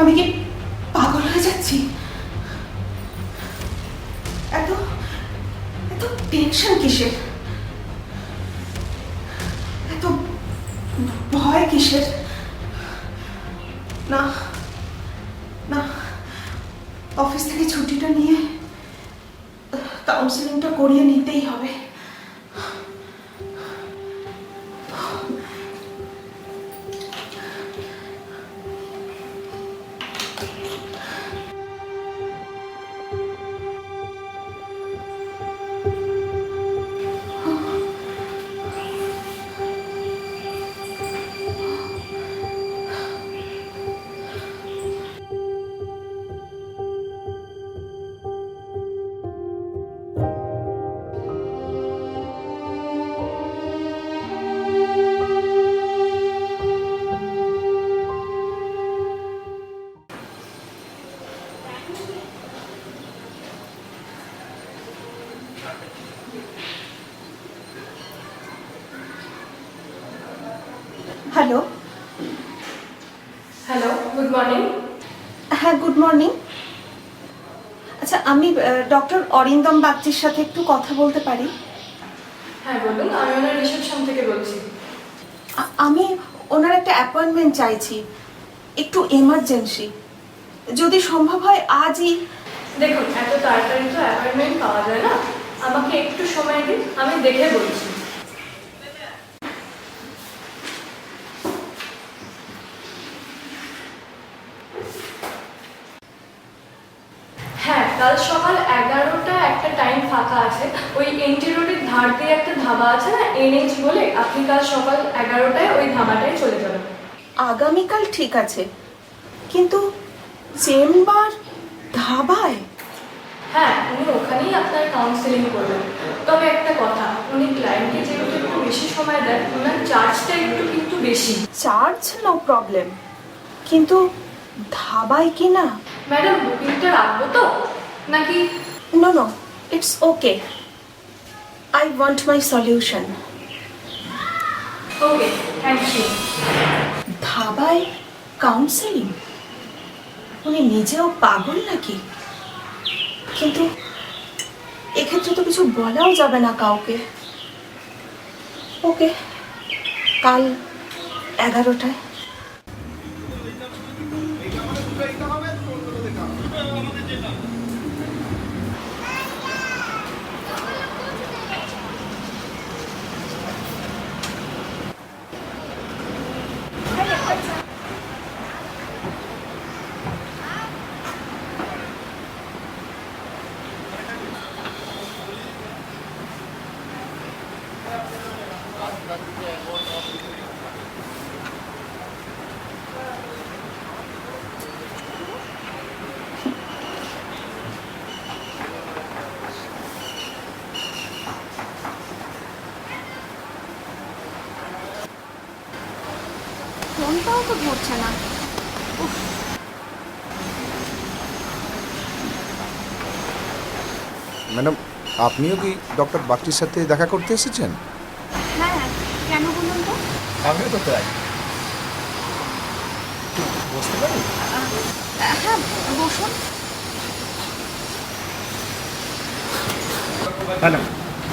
আমি কি পাগল হয়ে যাচ্ছি? এত এত টেনশন কিসের? এত ভয় কিসের? না না, অফিস থেকে ছুটিটা নিয়ে কাউন্সিলিংটা করিয়ে নিতেই হবে। ডক্টর অরিন্দম বাগচির সাথে একটু কথা বলতে পারি? হ্যাঁ বলুন। আমি ওনার রিসেপশন থেকে বলছি। আমি ওনার একটা অ্যাপয়েন্টমেন্ট চাইছি। একটু এমার্জেন্সি। যদি সম্ভব হয় আজই দেখুন এত তাড়াতাড়ি তো অ্যাপয়েন্টমেন্ট পাওয়া যায় না। আমাকে একটু সময় দিন আমি দেখে বলছি হ্যাঁ কাল সকাল এগারোটা একটা টাইম ফাঁকা আছে ওই এনটি রোডের ধার দিয়ে একটা ধাবা আছে না এনএইচ বলে আপনি কাল সকাল এগারোটায় ওই ধাবাটায় চলে যাবেন আগামীকাল ঠিক আছে কিন্তু চেম্বার ধাবায়? হ্যাঁ উনি ওখানেই আপনার কাউন্সেলিং করবেন। তবে একটা কথা উনি ক্লায়েন্টকে যেহেতু একটু বেশি সময় দেন ওনার চার্জটা একটু কিন্তু বেশি। চার্জ নো প্রবলেম কিন্তু ধাবায় কি না? ম্যাডাম বুকিংটা রাখব তো? নাকি? No no it's okay I want my solution okay thank you ধাবায় counselling উনি নিজেও পাগল নাকি? কিন্তু এক্ষেত্রে তো কিছু বলাও যাবে না কাউকে। ওকে, কাল এগারোটায়। ধরছে না। ম্যাডাম আপনিও কি ডক্টর বাগটির সাথে দেখা করতে এসেছেন? হ্যাঁ কেন বলুন তো? আমিও তো তাই। বুঝতে পারি? হ্যাঁ বসুন। ম্যাডাম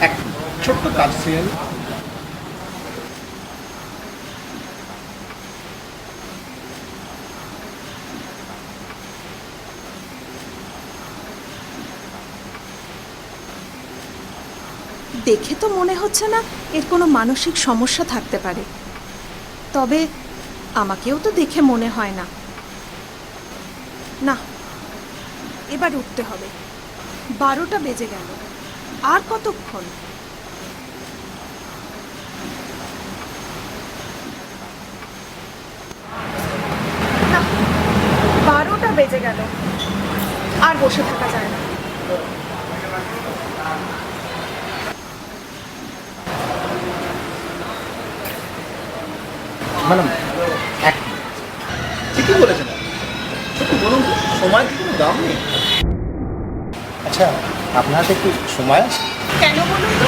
এক ছোট্ট কাজ দেখে তো মনে হচ্ছে না এর কোনো মানসিক সমস্যা থাকতে পারে। তবে আমাকেও তো দেখে মনে হয় না। না, এবার উঠতে হবে। বারোটা বেজে গেল। আর কতক্ষণ? বারোটা বেজে গেল। আর বসে থাকা যায় না। ম্যাডাম এক ঠিকই বলেছেন। সত্যি বলুন সময় কি কোনো দাম নেই? আচ্ছা আপনার হাতে সময় আছে? কেন বলুন তো?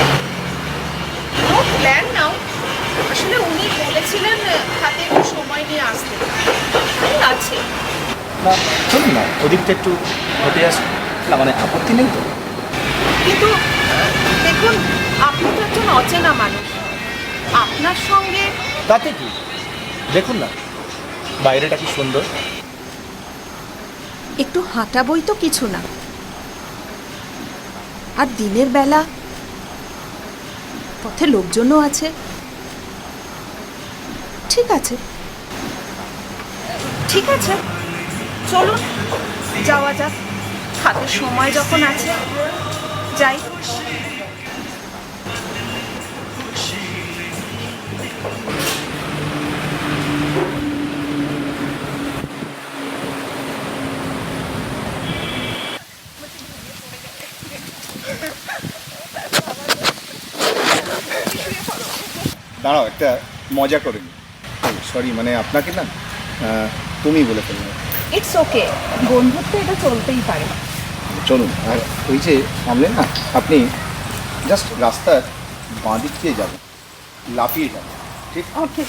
No plan now. আসলে উনি বলেছিলেন হাতে একটু সময় নিয়ে আসতে। আছে। না চলুন না ওদিকটা একটু ঘটে আসুন না মানে আপত্তি নেই তো? কিন্তু দেখুন আপনি তো একজন অচেনা মানুষ। আপনার সঙ্গে তাতে কি? দেখুন না, বাইরেটা কি সুন্দর। একটু হাঁটা বই তো কিছু না। আর দিনের বেলা পথে লোকজনও আছে। ঠিক আছে। ঠিক আছে। চলুন, যাওয়া যাক। হাতে সময় যখন আছে, যাই। দাঁড়াও একটা মজা করে সরি মানে আপনাকে না তুমি বলে ফেললাম। ইটস ওকে বন্ধুত্ব এটা চলতেই পারে। চলুন আর ওই যে সামলেন না আপনি জাস্ট রাস্তার বাঁ দিক দিয়ে যাবেন লাফিয়ে যাবেন ঠিক? ওকে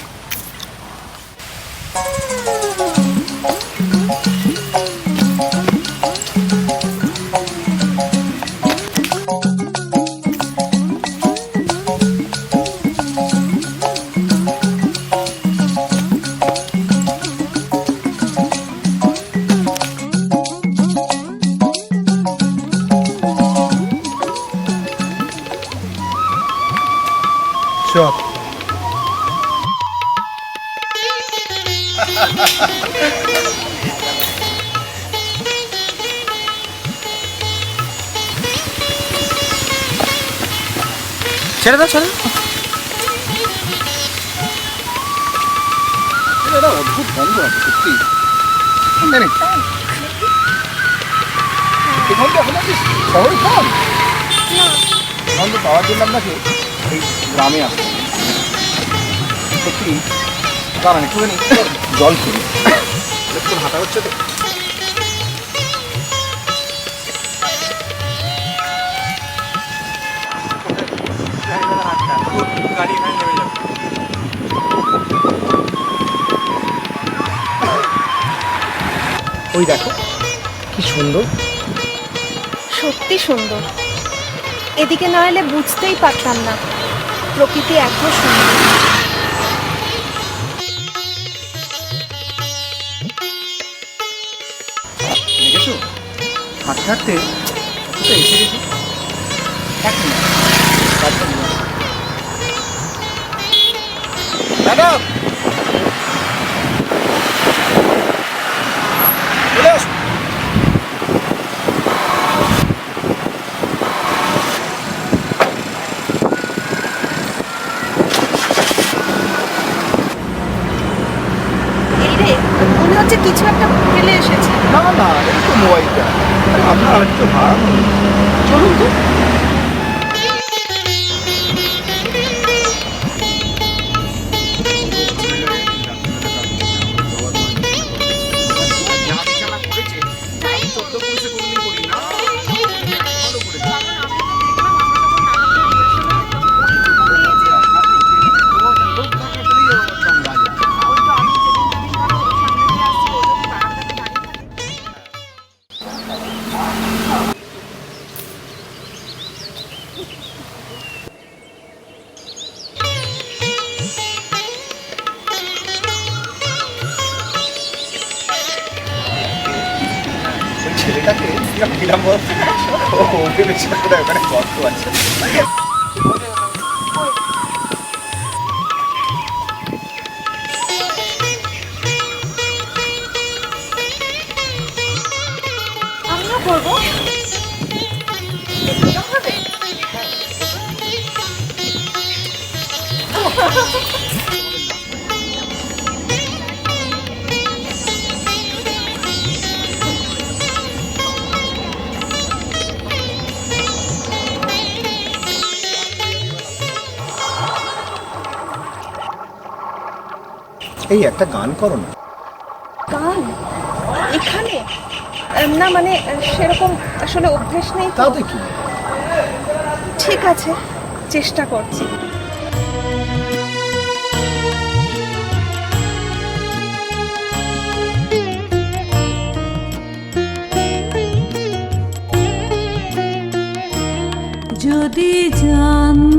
এটা অদ্ভুত গন্ধ আছে, সত্যি। জানি। গন্ধ পাওয়ার জন্য আপনাকে এই গ্রামে আসতে সত্যি? দাঁড়ান, একটুখানি জল খেলি একটু হাঁটা হচ্ছে তো। ওই দেখো কি সুন্দর। সত্যি সুন্দর। এদিকে না এলে বুঝতেই পারতাম না। প্রকৃতি এত সুন্দর। দেখেছ? হাঁটতে হাঁটতে কতটা এসে গেছি? এক মিনিট। ম্যাডাম চলে আসুন এই রে মনে হচ্ছে কিছু একটা ফেলে এসেছে। না না এটা তো মোবাইলটা আপনার আরেকটু ভাড়া ছেলেটাকে কিরম বলছে ও বোধহয় ওখানে গর্ত আছে এই একটা গান করো না। গান? এখানে? না মানে সেরকম আসলে অভ্যেস নেই তো। তাতে কি? ঠিক আছে চেষ্টা করছি। যদি জানতে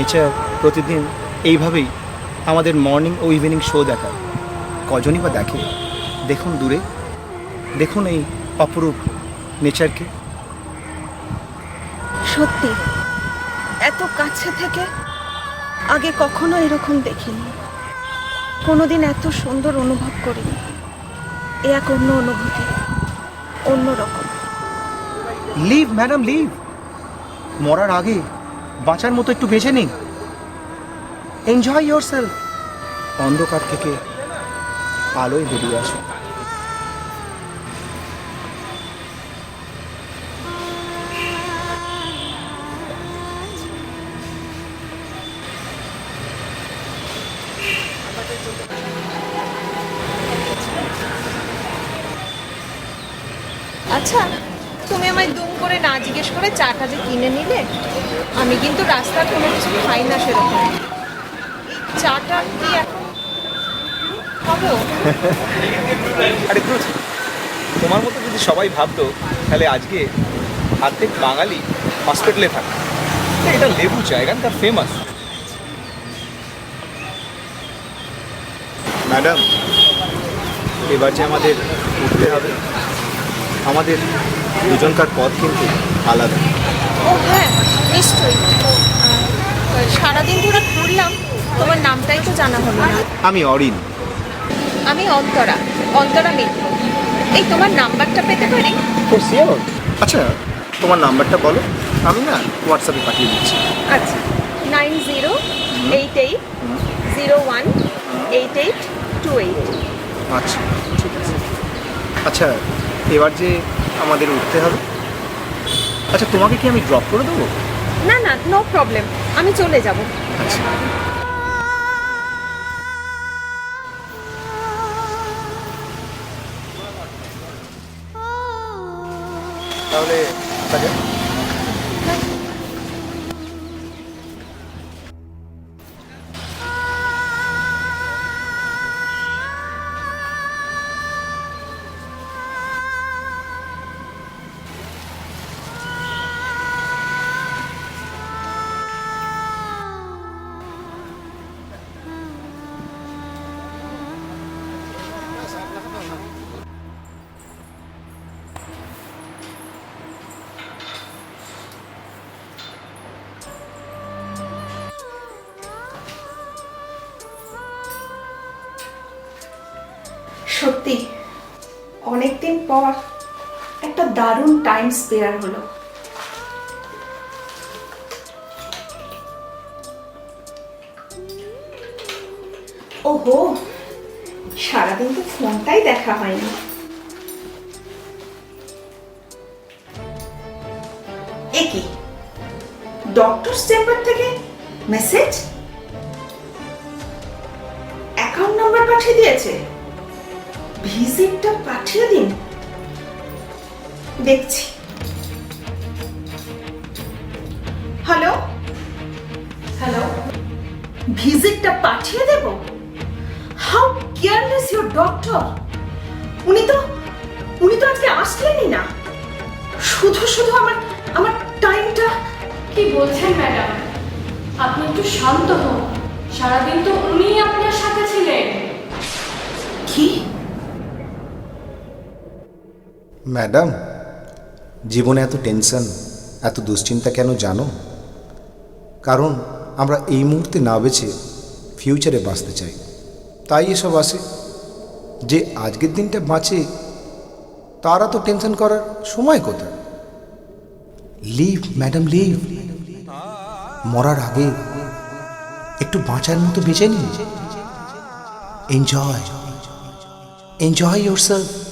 নেচার প্রতিদিন এইভাবেই আমাদের মর্নিং ও ইভিনিং শো দেখায়। কজনই বা দেখে? দেখুন দূরে। দেখুন এই অপরূপ নেচারকে। সত্যি এত কাছে থেকে আগে কখনো এরকম দেখিনি। কোনোদিন এত সুন্দর অনুভব করিনি। এ এক অন্য অনুভূতি অন্যরকম লিভ ম্যাডাম লিভ মরার আগে বাঁচার মতো একটু বেঁচে নিন। এনজয় ইয়োর সেলফ অন্ধকার থেকে আলোয় বেরিয়ে আসুন। আচ্ছা তুমি আমায় দুম করে না জিজ্ঞেস করে চাটা যে কিনে নিলে? আমি কিন্তু রাস্তার কোনো কিছু খাই না সেরকম। চাটা কি এখন আরে তোমার মতো যদি সবাই ভাবতো তাহলে আজকে অর্ধেক বাঙালি হসপিটালে থাকে। এটা লেবু চা এখানকার ফেমাস ম্যাডাম এবার যে আমাদের উঠতে হবে আমাদের দুজনকার পথ কিন্তু আলাদা। ও হ্যাঁ নিশ্চয়ই। সারাদিন ধরে ঘুরলাম তোমার নামটাই তো জানা হলো না। আমি অরিন। আমি অন্তরা অন্তরা মিত্র এই তোমার নাম্বারটা পেতে পারি? ও আচ্ছা তোমার নাম্বারটা বলো। আমি না হোয়াটসঅ্যাপে পাঠিয়ে দিচ্ছি। আচ্ছা nine zero eight eight zero one eight eight two eight আচ্ছা ঠিক আছে। আচ্ছা এবার যে আমাদের উঠতে হবে আচ্ছা তোমাকে কি আমি ড্রপ করে দেবো? না না নো প্রবলেম আমি চলে যাব। আচ্ছা। তাহলে অনেকদিন পর একটা দারুণ টাইম স্পেয়ার হলো। ওহো, সারাদিন তো ফোনটাই দেখা হয়নি। এ ডক্টর চেম্বার থেকে মেসেজ অ্যাকাউন্ট নাম্বার পাঠিয়ে দিয়েছে? ভিজিটটা পাঠিয়ে দিন। দেখছি। হ্যালো? হ্যালো? ভিজিটটা পাঠিয়ে দেব? হাউ কেয়ারলেস ইউর ডক্টর উনি তো উনি তো আজকে আসলেনই না। শুধু শুধু আমার আমার টাইমটা কি বলছেন ম্যাডাম? আপনি একটু শান্ত হন। সারাদিন তো উনি আপনার সাথে ছিলেন। কি? ম্যাডাম, জীবনে এত টেনশন, এত দুশ্চিন্তা কেন জানো? কারণ আমরা এই মুহূর্তে না বেছে ফিউচারে বাঁচতে চাই। তাই এসব আসে যে আজকের দিনটা বাঁচে, তারা তো টেনশন করার সময় কোথায়? Live, madam, live. মরার আগে একটু বাঁচার মতো বেঁচে নিন। Enjoy enjoy your self